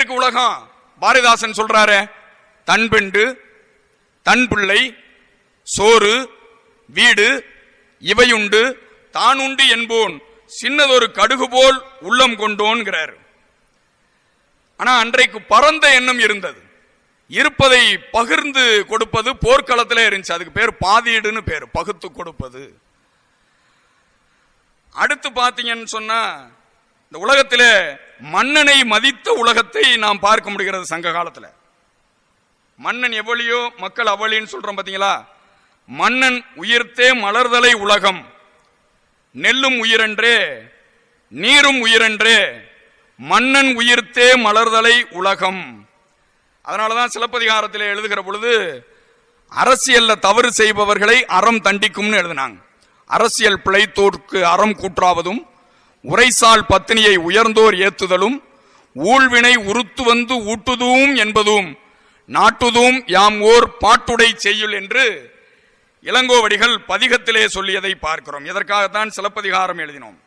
இருக்கு உலகம். பாரதிதாசன் சொல்றாரு தன் பெண்டு தன் பிள்ளை சோறு வீடு இவையுண்டு தான் உண்டு என்போன். சின்னதொரு கடுகு போல் உள்ளம் கொண்டோன்கிறார். ஆனா அன்றைக்கு பரந்த எண்ணம் இருந்தது. இருப்பதை பகிர்ந்து கொடுப்பது போர்க்களத்திலே இருந்துச்சு. அதுக்கு பேர் பாதீடுன்னு பேர் பகுத்து கொடுப்பது. அடுத்து பார்த்தீங்கன்னு சொன்னா இந்த உலகத்திலே மன்னனை மதித்த உலகத்தை நாம் பார்க்க முடிகிறது சங்க காலத்தில். மன்னன் எவ்வளியோ மக்கள் அவளின்னு சொல்றோம் பார்த்தீங்களா மன்னன் உயிர்த்தே மலர்தலை உலகம். நெல்லும் உயிரென்றே நீரும் உயிரென்றே மன்னன் உயிர்த்தே மலர்தலை உலகம். அதனாலதான் சிலப்பதிகாரத்தில் எழுதுகிற பொழுது அரசியலில் தவறு செய்பவர்களை அறம் தண்டிக்கும்னு எழுதினாங்க. அரசியல் பிழைத்தோர்க்கு அறம் கூற்றாவதும் உரைசால் பத்தினியை உயர்ந்தோர் ஏத்துதலும் ஊழ்வினை உறுத்து வந்து ஊட்டுதும் என்பதும் நாட்டுதும் யாம் ஓர் பாட்டுடை செய்யுள் என்று இளங்கோவடிகள் பதிகத்திலே சொல்லியதை பார்க்கிறோம். இதற்காகத்தான் சிலப்பதிகாரம் எழுதினோம்.